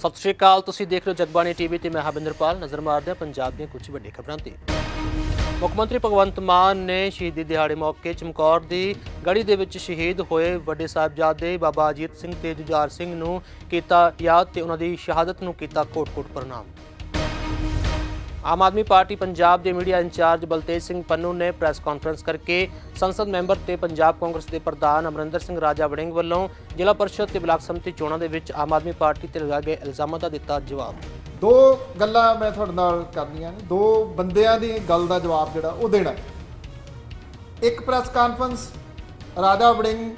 ਸਤਿ ਸ਼੍ਰੀ ਅਕਾਲ, ਤੁਸੀਂ ਦੇਖ ਰਹੇ ਹੋ ਜਗਬਾਣੀ ਟੀਵੀ ਤੇ ਮੈਂ ਹਬਿੰਦਰਪਾਲ ਨਜ਼ਰ ਮਾਰਦੇ ਹਾਂ ਪੰਜਾਬ ਦੀਆਂ ਕੁਝ ਵੱਡੀਆਂ ਖਬਰਾਂ ਤੇ। ਮੁੱਖ ਮੰਤਰੀ ਭਗਵੰਤ ਮਾਨ ਨੇ ਸ਼ਹੀਦੀ ਦਿਹਾੜੇ ਮੌਕੇ ਚਮਕੌਰ ਦੀ ਗੜੀ ਦੇ ਵਿੱਚ ਸ਼ਹੀਦ ਹੋਏ ਵੱਡੇ ਸਾਹਿਬਜ਼ਾਦੇ ਬਾਬਾ ਅਜੀਤ ਸਿੰਘ ਤੇ ਜੁਝਾਰ ਸਿੰਘ ਨੂੰ ਕੀਤਾ ਯਾਦ ਤੇ ਉਹਨਾਂ ਦੀ ਸ਼ਹਾਦਤ ਨੂੰ ਕੀਤਾ ਕੋਟ-ਕੋਟ ਪ੍ਰਣਾਮ। ਆਮ ਆਦਮੀ ਪਾਰਟੀ ਪੰਜਾਬ ਦੇ media in charge Baltej Singh Pannu ਨੇ ਪ੍ਰੈਸ ਕਾਨਫਰੰਸ ਕਰਕੇ ਸੰਸਦ ਮੈਂਬਰ ਤੇ ਪੰਜਾਬ ਕਾਂਗਰਸ ਦੇ ਪ੍ਰਧਾਨ ਅਮਰਿੰਦਰ ਸਿੰਘ ਰਾਜਾ ਵੜਿੰਗ ਵੱਲੋਂ ਜ਼ਿਲ੍ਹਾ ਪਰਿਸ਼ਦ ਤੇ ਬਲਾਕ ਸਮਿਤੀ ਚੋਣਾਂ ਦੇ ਵਿੱਚ ਆਮ ਆਦਮੀ ਪਾਰਟੀ ਤੇ ਲਗਾਏ ਗਏ ਇਲਜ਼ਾਮਾਂ ਦਾ ਦਿੱਤਾ ਜਵਾਬ। ਦੋ ਗੱਲਾਂ ਮੈਂ ਤੁਹਾਡੇ ਨਾਲ ਕਰਨੀਆਂ ਨੇ। ਦੋ ਬੰਦਿਆਂ ਦੀ ਗੱਲ ਦਾ ਜਵਾਬ ਜਿਹੜਾ ਉਹ ਦੇਣਾ ਇੱਕ ਪ੍ਰੈਸ ਕਾਨਫਰੰਸ ਰਾਜਾ ਵੜਿੰਗ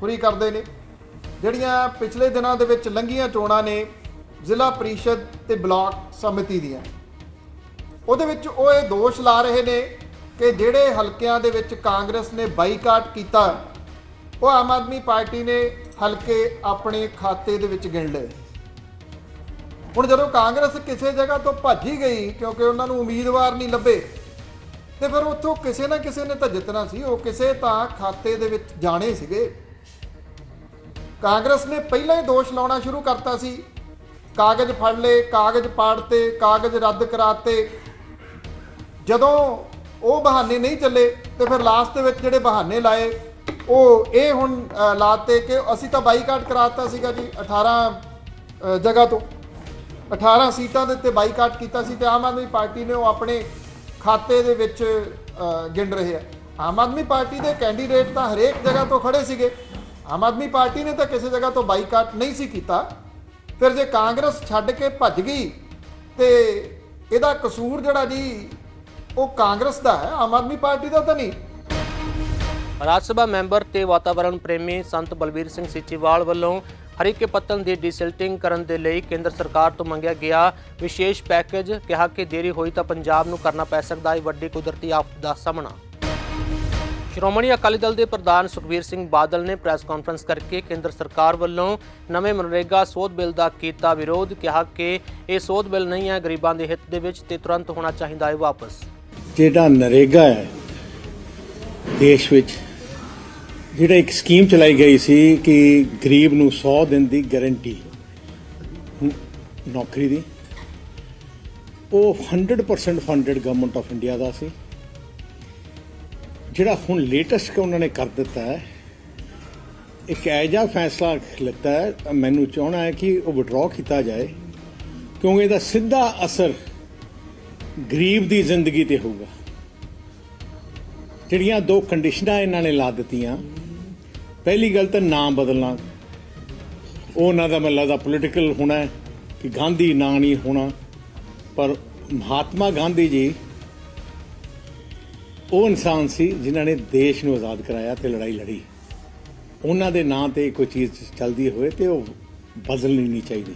ਪੂਰੀ ਕਰਦੇ ਨੇ, ਜਿਹੜੀਆਂ ਪਿਛਲੇ ਦਿਨਾਂ ਦੇ ਵਿੱਚ ਲੰਘੀਆਂ ਚੋਣਾਂ ਨੇ ਜ਼ਿਲ੍ਹਾ ਪਰਿਸ਼ਦ ਤੇ ਬਲਾਕ ਸਮਿਤੀ ਦੀਆਂ। ਉਹਦੇ ਵਿੱਚ ਉਹ ਇਹ ਦੋਸ਼ ਲਾ ਰਹੇ ਨੇ ਕਿ ਜਿਹੜੇ ਹਲਕਿਆਂ ਦੇ ਵਿੱਚ ਕਾਂਗਰਸ ਨੇ ਬਾਈਕਾਟ ਕੀਤਾ, ਉਹ ਆਮ ਆਦਮੀ ਪਾਰਟੀ ਨੇ ਹਲਕੇ ਆਪਣੇ ਖਾਤੇ ਦੇ ਵਿੱਚ ਗਿਣ ਲਏ। ਹੁਣ ਜਦੋਂ ਕਾਂਗਰਸ ਕਿਸੇ ਜਗ੍ਹਾ ਤੋਂ ਭੱਜ ਹੀ ਗਈ ਕਿਉਂਕਿ ਉਹਨਾਂ ਨੂੰ ਉਮੀਦਵਾਰ ਨਹੀਂ ਲੱਭੇ, ਤੇ ਫਿਰ ਉੱਥੋਂ ਕਿਸੇ ਨਾ ਕਿਸੇ ਨੇ ਤਾਂ ਜਿੱਤਣਾ ਸੀ, ਉਹ ਕਿਸੇ ਤਾਂ ਖਾਤੇ ਦੇ ਵਿੱਚ ਜਾਣੇ ਸੀਗੇ। ਕਾਂਗਰਸ ਨੇ ਪਹਿਲਾਂ ਹੀ ਦੋਸ਼ ਲਾਉਣਾ ਸ਼ੁਰੂ ਕਰਤਾ ਸੀ। ਕਾਗਜ਼ ਫੜ ਲਏ, ਕਾਗਜ਼ ਪਾੜਤੇ, ਕਾਗਜ਼ ਰੱਦ ਕਰਾਤੇ। ਜਦੋਂ ਉਹ ਬਹਾਨੇ ਨਹੀਂ ਚੱਲੇ ਤੇ ਫਿਰ ਲਾਸਟ ਦੇ ਵਿੱਚ ਜਿਹੜੇ ਬਹਾਨੇ ਲਾਏ, ਉਹ ਇਹ ਹੁਣ ਲਾਤੇ ਕਿ ਅਸੀਂ ਤਾਂ ਬਾਈਕਾਟ ਕਰਾਤਾ ਸੀਗਾ ਜੀ 18 ਜਗ੍ਹਾ ਤੋਂ। 18 ਸੀਟਾਂ ਦੇ ਉੱਤੇ ਬਾਈਕਾਟ ਕੀਤਾ ਸੀ ਤੇ ਆਮ ਆਦਮੀ ਪਾਰਟੀ ਨੇ ਉਹ ਆਪਣੇ ਖਾਤੇ ਦੇ ਵਿੱਚ ਗਿਣ ਰਹੇ ਆ। ਆਮ ਆਦਮੀ ਪਾਰਟੀ ਦੇ ਕੈਂਡੀਡੇਟ ਤਾਂ ਹਰੇਕ ਜਗ੍ਹਾ ਤੋਂ ਖੜੇ ਸੀਗੇ। ਆਮ ਆਦਮੀ ਪਾਰਟੀ ਨੇ ਤਾਂ ਕਿਸੇ ਜਗ੍ਹਾ ਤੋਂ ਬਾਈਕਾਟ ਨਹੀਂ ਸੀ ਕੀਤਾ। ਫਿਰ ਜੇ ਕਾਂਗਰਸ ਛੱਡ ਕੇ ਭੱਜ ਗਈ ਤੇ ਇਹਦਾ ਕਸੂਰ ਜਿਹੜਾ ਜੀ ਉਹ ਕਾਂਗਰਸ ਦਾ ਹੈ, ਆਮ ਆਦਮੀ ਪਾਰਟੀ ਦਾ ਤਾਂ ਨਹੀਂ। ਰਾਜ ਸਭਾ ਮੈਂਬਰ ਤੇ ਵਾਤਾਵਰਣ ਪ੍ਰੇਮੀ ਸੰਤ ਬਲਬੀਰ ਸਿੰਘ ਸੀਚੀਵਾਲ ਵੱਲੋਂ ਹਰੀਕੇ ਪੱਤਨ ਦੀ ਡੀਸਿਲਟਿੰਗ ਕਰਨ ਦੇ ਲਈ ਕੇਂਦਰ ਸਰਕਾਰ ਤੋਂ ਮੰਗਿਆ ਗਿਆ ਵਿਸ਼ੇਸ਼ ਪੈਕੇਜ। ਕਿਹਾ ਕਿ ਦੇਰੀ ਹੋਈ ਤਾਂ ਪੰਜਾਬ ਨੂੰ ਕਰਨਾ ਪੈ ਸਕਦਾ ਹੈ, ਵੱਡੀ ਕੁਦਰਤੀ ਆਫਤ ਦਾ ਸਾਹਮਣਾ। ਸ਼੍ਰੋਮਣੀ ਅਕਾਲੀ ਦਲ ਦੇ ਪ੍ਰਧਾਨ ਸੁਖਬੀਰ ਸਿੰਘ ਬਾਦਲ ਨੇ ਪ੍ਰੈਸ ਕਾਨਫਰੰਸ ਕਰਕੇ ਕੇਂਦਰ ਸਰਕਾਰ ਵੱਲੋਂ ਨਵੇਂ ਮਨਰੇਗਾ ਸੋਧ ਬਿੱਲ ਦਾ ਕੀਤਾ ਵਿਰੋਧ। ਕਿਹਾ ਕਿ ਇਹ ਸੋਧ ਬਿੱਲ ਨਹੀਂ ਹੈ, ਗਰੀਬਾਂ ਦੇ ਹਿੱਤ ਦੇ ਵਿੱਚ ਤੇ ਤੁਰੰਤ ਹੋਣਾ ਚਾਹੀਦਾ ਹੈ ਵਾਪਸ। ਜਿਹੜਾ ਨਰੇਗਾ ਹੈ ਦੇਸ਼ ਵਿੱਚ, ਜਿਹੜਾ ਇੱਕ ਸਕੀਮ ਚਲਾਈ ਗਈ ਸੀ ਕਿ ਗਰੀਬ ਨੂੰ 100 ਦਿਨ ਦੀ ਗਾਰੰਟੀ ਨੌਕਰੀ ਦੀ, ਉਹ 100% ਫੰਡਡ ਗਵਰਨਮੈਂਟ ਆਫ ਇੰਡੀਆ ਦਾ ਸੀ। ਜਿਹੜਾ ਹੁਣ ਲੇਟੈਸਟ ਕਿ ਉਹਨਾਂ ਨੇ ਕਰ ਦਿੱਤਾ ਹੈ, ਇੱਕ ਐਜਾ ਫੈਸਲਾ ਲਿੱਤਾ ਹੈ, ਮੈਨੂੰ ਚਾਹਣਾ ਹੈ ਕਿ ਉਹ ਵਿਡਰਾਅ ਕੀਤਾ ਜਾਏ, ਕਿਉਂਕਿ ਇਹਦਾ ਸਿੱਧਾ ਅਸਰ ਗਰੀਬ ਦੀ ਜ਼ਿੰਦਗੀ ਤੇ ਹੋਊਗਾ। ਜਿਹੜੀਆਂ ਦੋ ਕੰਡੀਸ਼ਨਾਂ ਇਹਨਾਂ ਨੇ ਲਾ ਦਿੱਤੀਆਂ, ਪਹਿਲੀ ਗੱਲ ਤਾਂ ਨਾਮ ਬਦਲਣਾ। ਉਹ ਉਹਨਾਂ ਦਾ ਮੈਨੂੰ ਲੱਗਦਾ ਪੋਲੀਟੀਕਲ ਹੋਣਾ ਕਿ ਗਾਂਧੀ ਨਾਂ ਨਹੀਂ ਹੋਣਾ। ਪਰ ਮਹਾਤਮਾ ਗਾਂਧੀ ਜੀ, ਉਹ ਇਨਸਾਨ ਸੀ ਜਿਨ੍ਹਾਂ ਨੇ ਦੇਸ਼ ਨੂੰ ਆਜ਼ਾਦ ਕਰਾਇਆ ਤੇ ਲੜਾਈ ਲੜੀ। ਉਹਨਾਂ ਦੇ ਨਾਂ ਤੇ ਕੋਈ ਚੀਜ਼ ਚੱਲਦੀ ਹੋਵੇ ਤੇ ਉਹ ਬਦਲਣੀ ਨਹੀਂ ਚਾਹੀਦੀ।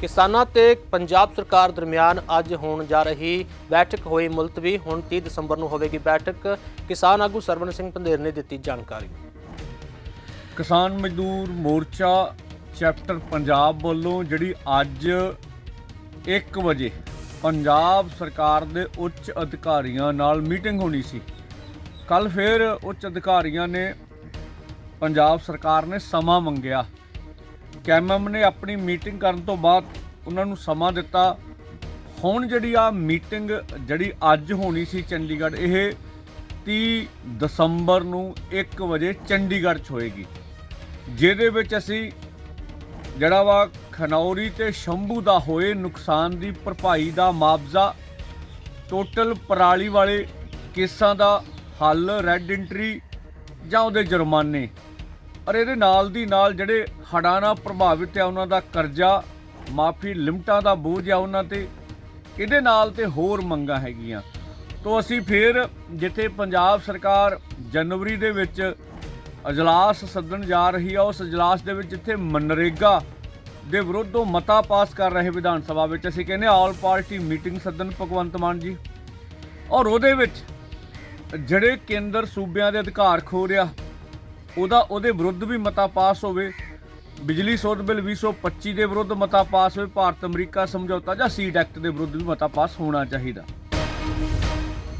ਕਿਸਾਨਾਂ ਤੇ ਪੰਜਾਬ ਸਰਕਾਰ ਦਰਮਿਆਨ ਅੱਜ ਹੋਣ ਜਾ ਰਹੀ ਬੈਠਕ ਹੋਈ ਮੁਲਤਵੀ। ਹੁਣ 30 ਦਸੰਬਰ ਨੂੰ ਹੋਵੇਗੀ ਬੈਠਕ। ਕਿਸਾਨ ਆਗੂ ਸਰਵਨ ਸਿੰਘ ਪੰਧੇਰ ਨੇ ਦਿੱਤੀ ਜਾਣਕਾਰੀ। ਕਿਸਾਨ ਮਜ਼ਦੂਰ ਮੋਰਚਾ ਚੈਪਟਰ ਪੰਜਾਬ ਵੱਲੋਂ ਜਿਹੜੀ ਅੱਜ 1 ਵਜੇ ਪੰਜਾਬ ਸਰਕਾਰ ਦੇ ਉੱਚ ਅਧਿਕਾਰੀਆਂ ਨਾਲ ਮੀਟਿੰਗ ਹੋਣੀ ਸੀ। ਕੱਲ ਫਿਰ ਉੱਚ ਅਧਿਕਾਰੀਆਂ ਨੇ ਪੰਜਾਬ ਸਰਕਾਰ ਨੇ ਸਮਾਂ ਮੰਗਿਆ। ਕੈਮਮ ਨੇ ਆਪਣੀ ਮੀਟਿੰਗ ਕਰਨ ਤੋਂ ਬਾਅਦ ਉਹਨਾਂ ਨੂੰ ਸਮਾਂ ਦਿੱਤਾ। ਹੁਣ ਜਿਹੜੀ ਆ ਮੀਟਿੰਗ ਜਿਹੜੀ ਅੱਜ ਹੋਣੀ ਸੀ ਚੰਡੀਗੜ੍ਹ, ਇਹ 30 ਦਸੰਬਰ ਨੂੰ 1 ਵਜੇ ਚੰਡੀਗੜ੍ਹ 'ਚ ਹੋਏਗੀ। ਜਿਹਦੇ ਵਿੱਚ ਅਸੀਂ ਜਿਹੜਾ ਵਾ ਖਨੌਰੀ ਤੇ ਸ਼ੰਭੂ ਦਾ ਹੋਏ ਨੁਕਸਾਨ ਦੀ ਭਰਪਾਈ ਦਾ ਮੁਆਵਜ਼ਾ ਟੋਟਲ ਪਰਾਲੀ ਵਾਲੇ ਕੇਸਾਂ ਦਾ ਹੱਲ, ਰੈੱਡ ਐਂਟਰੀ ਜਾਂ ਉਹਦੇ ਜੁਰਮਾਨੇ ਔਰ ਇਹਦੇ ਨਾਲ ਦੀ ਨਾਲ ਜਿਹੜੇ ਹੜ੍ਹਾਂ ਨਾਲ ਪ੍ਰਭਾਵਿਤ ਆ ਉਹਨਾਂ ਦਾ ਕਰਜ਼ਾ, ਮਾਫੀ ਲਿਮਟਾਂ ਦਾ ਬੋਝ ਆ ਉਹਨਾਂ ਤੇ, ਇਹਦੇ ਨਾਲ ਤੇ ਹੋਰ ਮੰਗਾਂ ਹੈਗੀਆਂ। ਤੋਂ ਅਸੀਂ ਫਿਰ ਜਿੱਥੇ ਪੰਜਾਬ ਸਰਕਾਰ ਜਨਵਰੀ ਦੇ ਵਿੱਚ ਅਜਲਾਸ ਸੱਦਣ ਜਾ ਰਹੀ ਆ, ਉਸ ਅਜਲਾਸ ਦੇ ਵਿੱਚ ਜਿੱਥੇ ਮਨਰੇਗਾ ਦੇ ਵਿਰੁੱਧ ਉਹ ਮਤਾ ਪਾਸ ਕਰ ਰਹੇ ਵਿਧਾਨ ਸਭਾ ਵਿੱਚ, ਅਸੀਂ ਕਹਿੰਦੇ ਆਲ ਪਾਰਟੀ ਮੀਟਿੰਗ ਸੱਦਣ ਭਗਵੰਤ ਮਾਨ ਜੀ। ਔਰ ਉਹਦੇ ਵਿੱਚ ਜਿਹੜੇ ਕੇਂਦਰ ਸੂਬਿਆਂ ਦੇ ਅਧਿਕਾਰ ਖੋ ਰਿਹਾ ਉਹਦਾ ਉਹਦੇ ਵਿਰੁੱਧ ਵੀ ਮਤਾ ਪਾਸ ਹੋਵੇ, ਬਿਜਲੀ ਸੋਧ ਬਿੱਲ 2025 ਦੇ ਵਿਰੁੱਧ ਮਤਾ ਪਾਸ ਹੋਵੇ, ਭਾਰਤ ਅਮਰੀਕਾ ਸਮਝੌਤਾ ਜਾਂ ਸੀਟ ਐਕਟ ਦੇ ਵਿਰੁੱਧ ਵੀ ਮਤਾ ਪਾਸ ਹੋਣਾ ਚਾਹੀਦਾ।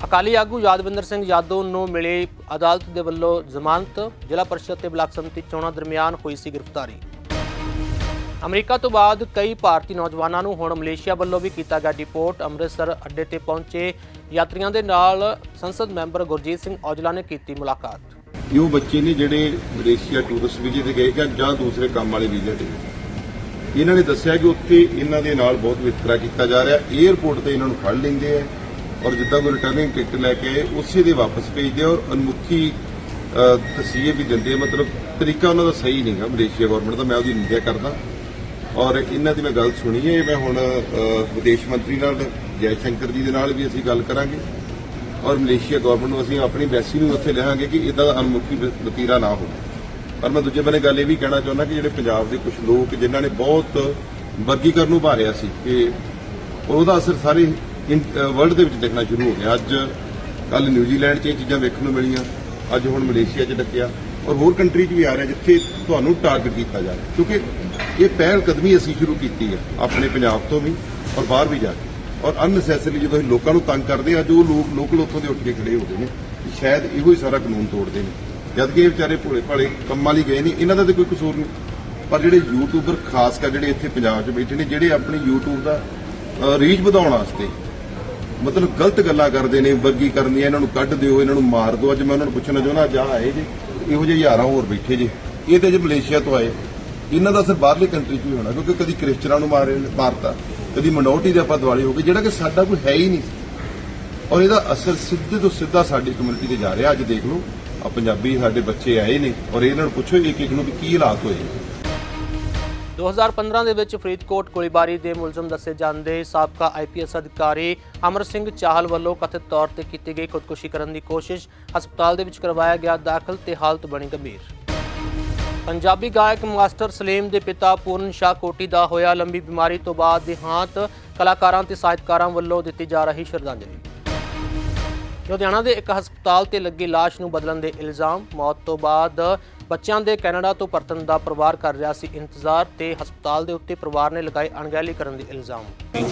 ਅਕਾਲੀ ਆਗੂ ਯਾਦਵਿੰਦਰ ਸਿੰਘ ਯਾਦਵ ਨੂੰ ਮਿਲੇ ਅਦਾਲਤ ਦੇ ਵੱਲੋਂ ਜ਼ਮਾਨਤ। ਜ਼ਿਲ੍ਹਾ ਪਰਿਸ਼ਦ ਤੇ ਬਲਾਕ ਸੰਮਤੀ ਚੋਣਾਂ ਦਰਮਿਆਨ ਹੋਈ ਸੀ ਗ੍ਰਿਫਤਾਰੀ। ਅਮਰੀਕਾ ਤੋਂ ਬਾਅਦ ਕਈ ਭਾਰਤੀ ਨੌਜਵਾਨਾਂ ਨੂੰ ਹੁਣ ਮਲੇਸ਼ੀਆ ਵੱਲੋਂ ਵੀ ਕੀਤਾ ਗਿਆ ਡਿਪੋਰਟ। ਅੰਮ੍ਰਿਤਸਰ ਅੱਡੇ ਤੇ ਪਹੁੰਚੇ ਯਾਤਰੀਆਂ ਦੇ ਨਾਲ ਸੰਸਦ ਮੈਂਬਰ ਗੁਰਜੀਤ ਸਿੰਘ ਔਜਲਾ ਨੇ ਕੀਤੀ ਮੁਲਾਕਾਤ। ਇਹ ਉਹ ਬੱਚੇ ਨੇ ਜਿਹੜੇ ਮਲੇਸ਼ੀਆ ਟੂਰਿਸਟ ਵੀਜ਼ੇ ਤੇ ਗਏ ਜਾਂ ਦੂਸਰੇ ਕੰਮ ਵਾਲੇ ਵੀਜ਼ੇ ਤੇ। ਇਹਨਾਂ ਨੇ ਦੱਸਿਆ ਕਿ ਉੱਥੇ ਇਹਨਾਂ ਦੇ ਨਾਲ ਬਹੁਤ ਵਿਤਕਰਾ ਕੀਤਾ ਜਾ ਰਿਹਾ। 에ਅਰਪੋਰਟ ਤੇ ਇਹਨਾਂ ਨੂੰ ਫੜ ਲੈਂਦੇ ਆ ਔਰ ਜਿੱਦਾਂ ਕੋਈ ਰਿਟਰਨਿੰਗ ਟਿਕਟ ਲੈ ਕੇ ਆਏ, ਉਸੇ ਦੇ ਵਾਪਸ ਭੇਜਦੇ ਔਰ ਅਨਮੁਖੀ ਤਸੀਹੇ ਵੀ ਦਿੰਦੇ ਮਤਲਬ ਤਰੀਕਾ ਉਹਨਾਂ ਦਾ ਸਹੀ ਨਹੀਂਗਾ ਮਲੇਸ਼ੀਆ ਗਵਰਨਮੈਂਟ ਦਾ, ਮੈਂ ਉਹਦੀ ਨਿੰਦਿਆ ਕਰਦਾ। ਔਰ ਇਹਨਾਂ ਦੀ ਮੈਂ ਗੱਲ ਸੁਣੀ ਹੈ। ਮੈਂ ਹੁਣ ਵਿਦੇਸ਼ ਮੰਤਰੀ ਨਾਲ, ਜੈ ਸ਼ੰਕਰ ਜੀ ਦੇ ਨਾਲ ਵੀ ਅਸੀਂ ਗੱਲ ਕਰਾਂਗੇ। ਔਰ ਮਲੇਸ਼ੀਆ ਗਵਰਨਮੈਂਟ ਨੂੰ ਅਸੀਂ ਆਪਣੀ ਐਮਬੈਸੀ ਨੂੰ ਉੱਥੇ ਲਿਆਵਾਂਗੇ ਕਿ ਇਦਾਂ ਦਾ ਅਨਮੁਖੀ ਵ- ਵਤੀਰਾ ਨਾ ਹੋਵੇ। ਪਰ ਮੈਂ ਦੂਜੇ ਬੰਨੇ ਗੱਲ ਇਹ ਵੀ ਕਹਿਣਾ ਚਾਹੁੰਦਾ ਕਿ ਜਿਹੜੇ ਪੰਜਾਬ ਦੇ ਕੁਝ ਲੋਕ ਜਿਨ੍ਹਾਂ ਨੇ ਬਹੁਤ ਵਰਗੀਕਰਨ ਨੂੰ ਭਾਰਿਆ ਸੀ ਕਿ ਉਹਦਾ ਅਸਰ ਸਾਰੇ ਵਰਲਡ ਦੇ ਵਿੱਚ ਦੇਖਣਾ ਸ਼ੁਰੂ ਹੋ ਗਿਆ। ਅੱਜ ਕੱਲ ਨਿਊਜ਼ੀਲੈਂਡ 'ਚ ਇਹ ਚੀਜ਼ਾਂ ਵੇਖਣ ਨੂੰ ਮਿਲੀਆਂ। ਅੱਜ ਹੁਣ ਮਲੇਸ਼ੀਆ 'ਚ ਡੱਕਿਆ। ਔਰ ਹੋਰ ਕੰਟਰੀ 'ਚ ਵੀ ਆ ਰਿਹਾ ਜਿੱਥੇ ਤੁਹਾਨੂੰ ਟਾਰਗੇਟ ਕੀਤਾ ਜਾ ਰਿਹਾ। ਕਿਉਂਕਿ ਇਹ ਪਹਿਲ ਕਦਮੀ ਅਸੀਂ ਸ਼ੁਰੂ ਕੀਤੀ ਹੈ ਆਪਣੇ ਪੰਜਾਬ ਤੋਂ ਵੀ ਔਰ ਬਾਹਰ ਵੀ ਜਾ ਕੇ। ਔਰ ਅਨਨੈਸੈਸਰੀ ਜਦੋਂ ਅਸੀਂ ਲੋਕਾਂ ਨੂੰ ਤੰਗ ਕਰਦੇ ਹਾਂ, ਅੱਜ ਉਹ ਲੋਕ ਲੋਕਲ ਉੱਥੋਂ ਦੇ ਉੱਠ ਕੇ ਖੜੇ ਹੋ ਗਏ ਨੇ। ਕਿ ਸ਼ਾਇਦ ਇਹੋ ਹੀ ਸਾਰਾ ਕਾਨੂੰਨ ਤੋੜਦੇ ਨੇ। ਜਦ ਕਿ ਇਹ ਵਿਚਾਰੇ ਭੋਲੇ ਭਾਲੇ ਕੰਮਾਂ ਲਈ ਗਏ ਨੇ ਇਹਨਾਂ ਦਾ ਤਾਂ ਕੋਈ ਕਸੂਰ ਨਹੀਂ। ਪਰ ਜਿਹੜੇ ਯੂਟਿਊਬਰ ਖਾਸ ਕਰ ਜਿਹੜੇ ਇੱਥੇ ਪੰਜਾਬ 'ਚ ਬੈਠੇ ਨੇ ਜਿਹੜੇ ਆਪਣੀ YouTube ਦਾ ਰੀਚ ਵਧਾਉਣ ਵਾਸਤੇ ਮਤਲਬ ਗਲਤ ਗੱਲਾਂ ਕਰਦੇ ਨੇ ਵਰਗੀ ਕਰਨੀਆਂ ਇਹਨਾਂ ਨੂੰ ਕੱਢ ਦਿਓ ਇਹਨਾਂ ਨੂੰ ਮਾਰ ਦਿਓ। ਅੱਜ ਮੈਂ ਉਹਨਾਂ ਨੂੰ ਪੁੱਛਣਾ ਚਾਹੁੰਦਾ ਜਾ ਆਏ ਜੇ ਇਹੋ ਜਿਹੇ ਹਜ਼ਾਰਾਂ ਹੋਰ ਬੈਠੇ ਜੇ। ਇਹ ਤੇ ਜੇ ਮਲੇਸ਼ੀਆ ਤੋਂ ਆਏ। ਇਹਨਾਂ ਦਾ ਅਸਰ ਬਾਹਰਲੀ ਕੰਟਰੀ 'ਚ ਵੀ ਹੋਣਾ ਕਿਉਂਕਿ ਕਦੀ ਕ੍ਰਿਸਚਨਾਂ ਨੂੰ ਮਾਰੇ ਮਾਰਤਾ। ਕਦੀ ਮਿਨੋਰਟੀ ਦੇ ਆਪਾਂ ਦਿਵਾਲੀ ਹੋ ਗਏ ਜਿਹੜਾ ਕਿ ਸਾਡਾ ਕੋਈ ਹੈ ਹੀ ਨਹੀਂ। ਔਰ ਇਹਦਾ ਅਸਰ ਸਿੱਧੇ ਤੋਂ ਸਿੱਧਾ ਸਾਡੀ ਕਮਿਊਨਿਟੀ ਤੇ ਜਾ ਰਿਹਾ। ਅੱਜ ਦੇਖ ਲਓ ਆ ਪੰਜਾਬੀ ਸਾਡੇ ਬੱਚੇ ਆਏ ਨੇ ਔਰ ਇਹਨਾਂ ਨੂੰ ਪੁੱਛੋ ਇੱਕ ਇੱਕ ਨੂੰ ਵੀ ਕੀ ਹਾਲਾਤ ਹੋਏ 2015 ਦੇ ਵਿੱਚ ਫਰੀਦਕੋਟ ਗੋਲੀਬਾਰੀ ਦੇ ਮੁਲਜ਼ਮ ਦੱਸੇ ਜਾਂਦੇ ਸਾਬਕਾ ਆਈਪੀਐਸ ਅਧਿਕਾਰੀ ਅਮਰ ਸਿੰਘ ਚਾਹਲ ਵੱਲੋਂ ਕਥਿਤ ਤੌਰ ਤੇ ਕੀਤੀ ਗਈ ਖੁਦਕੁਸ਼ੀ ਕਰਨ ਦੀ ਕੋਸ਼ਿਸ਼ ਹਸਪਤਾਲ ਦੇ ਵਿੱਚ ਕਰਵਾਇਆ ਗਿਆ ਦਾਖਲ ਤੇ ਹਾਲਤ ਬਣੀ ਗੰਭੀਰ। ਪੰਜਾਬੀ ਗਾਇਕ ਮਾਸਟਰ ਸਲੀਮ ਦੇ ਪਿਤਾ ਪੂਰਨ ਸ਼ਾਹ ਕੋਟੀ ਦਾ ਹੋਇਆ ਲੰਬੀ ਬਿਮਾਰੀ ਤੋਂ ਬਾਅਦ ਦੇਹਾਂਤ ਕਲਾਕਾਰਾਂ ਤੇ ਸਾਹਿਤਕਾਰਾਂ ਵੱਲੋਂ ਦਿੱਤੀ ਜਾ ਰਹੀ ਸ਼ਰਧਾਂਜਲੀ। ਲੁਧਿਆਣਾ ਦੇ ਇੱਕ ਹਸਪਤਾਲ ਤੇ ਲੱਗੀ ਲਾਸ਼ ਨੂੰ ਬਦਲਣ ਦੇ ਇਲਜ਼ਾਮ ਮੌਤ ਤੋਂ ਬਾਅਦ ਬੱਚਿਆਂ ਦੇ ਕੈਨੇਡਾ ਤੋਂ ਪਰਤਣ ਦਾ ਪਰਿਵਾਰ ਕਰ ਰਿਹਾ ਸੀ ਇੰਤਜ਼ਾਰ ਤੇ ਹਸਪਤਾਲ ਦੇ ਉੱਤੇ ਪਰਿਵਾਰ ਨੇ ਲਗਾਏ ਅਣਗਹਿਲੀ ਕਰਨ ਦੇ ਇਲਜ਼ਾਮ।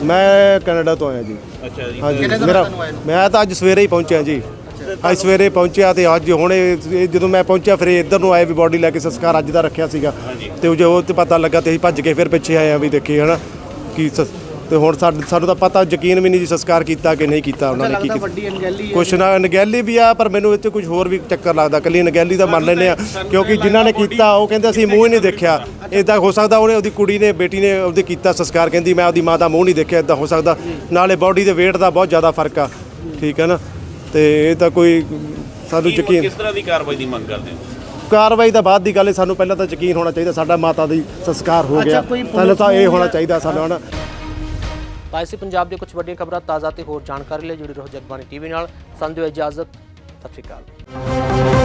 ਮੈਂ ਕੈਨੇਡਾ ਤੋਂ ਆਇਆ ਜੀ। ਅੱਛਾ ਜੀ। ਮੇਰਾ ਮੈਂ ਤਾਂ ਅੱਜ ਸਵੇਰੇ ਹੀ ਪਹੁੰਚਿਆ ਜੀ। ਅੱਜ ਸਵੇਰੇ ਪਹੁੰਚਿਆ ਤੇ ਅੱਜ ਹੁਣ ਇਹ- ਜਦੋਂ ਮੈਂ ਪਹੁੰਚਿਆ ਫਿਰ ਇਹ ਇੱਧਰ ਨੂੰ ਆਏ ਵੀ ਬੋਡੀ ਲੈ ਕੇ ਸੰਸਕਾਰ ਅੱਜ ਦਾ ਰੱਖਿਆ ਸੀਗਾ। ਤੇ ਉਹ ਜੋ ਤੇ ਪਤਾ ਲੱਗਾ ਤੇ ਅਸੀਂ ਭੱਜ ਕੇ ਫਿਰ ਪਿੱਛੇ ਆਏ ਆ ਵੀ ਦੇਖੀ ਹਨਾ ਕੀ ਸਸ- ਤੇ ਹੁਣ ਸਾਡੇ- ਸਾਨੂੰ ਤਾਂ ਪਤਾ ਯਕੀਨ ਵੀ ਨਹੀਂ ਜੀ ਸੰਸਕਾਰ ਕੀਤਾ ਕਿ ਨਹੀਂ ਕੀਤਾ ਉਹਨਾਂ ਨੇ ਕੀ ਕੀਤਾ। ਵੱਡੀ ਅਣਗਹਿਲੀ ਕੁਛ ਨਾ ਅਣਗਹਿਲੀ ਵੀ ਆ ਪਰ ਮੈਨੂੰ ਇੱਥੇ ਕੁਝ ਹੋਰ ਵੀ ਚੱਕਰ ਲੱਗਦਾ। ਕੱਲੀ ਅਣਗਹਿਲੀ ਦਾ ਮੰਨ ਲੈਂਦੇ ਆ ਕਿਉਂਕਿ ਜਿਨ੍ਹਾਂ ਨੇ ਕੀਤਾ ਉਹ ਕਹਿੰਦੇ ਅਸੀਂ ਮੂੰਹ ਹੀ ਨਹੀਂ ਦੇਖਿਆ। ਇਦਾਂ ਹੋ ਸਕਦਾ ਉਹਨੇ ਉਹਦੀ ਕੁੜੀ ਨੇ ਬੇਟੀ ਨੇ ਉਹਦੇ ਕੀਤਾ ਸੰਸਕਾਰ ਕਹਿੰਦੀ ਮੈਂ ਉਹਦੀ ਮਾਂ ਦਾ ਮੂੰਹ ਨਹੀਂ ਦੇਖਿਆ ਇਦਾਂ ਹੋ ਸਕਦਾ। ਨਾਲੇ ਬਾਡੀ ਦੇ weight ਦਾ ਬਹੁਤ ਜ਼ਿਆਦਾ ਫ਼ਰਕ ਆ। ਠੀਕ ਹੈ ਨਾ? ਤੇ ਇਹ ਤਾਂ ਕੋਈ ਸਾਨੂੰ ਯਕੀਨ ਕਿਸ ਤਰ੍ਹਾਂ ਦੀ ਕਾਰਵਾਈ ਦੀ ਮੰਗ ਕਰਦੇ ਹੋ? ਕਾਰਵਾਈ ਦਾ ਬਾਅਦ ਦੀ ਗੱਲ ਹੈ ਸਾਨੂੰ ਪਹਿਲਾਂ ਤਾਂ ਯਕੀਨ ਹੋਣਾ ਚਾਹੀਦਾ ਸਾਡਾ ਮਾਤਾ ਦੀ ਸੰਸਕਾਰ ਹੋ ਗਿਆ। ਸਾਨੂੰ ਤਾਂ ਇਹ ਹੋਣਾ ਚਾਹੀਦਾ ਸਾਨੂੰ ਹਨਾ। ਤਾਂ ਇਸੇ ਪੰਜਾਬ ਦੀਆਂ ਕੁਝ ਵੱਡੀਆਂ ਖਬਰਾਂ ਤਾਜ਼ਾ ਤੇ ਹੋਰ ਜਾਣਕਾਰੀ ਲਈ ਜੁੜੇ ਰਹੋ ਜਗਬਾਣੀ ਟੀਵੀ ਨਾਲ। ਸੰਧਿਓ ਇਜਾਜ਼ਤ ਸਤਿ ਸ਼੍ਰੀ ਅਕਾਲ।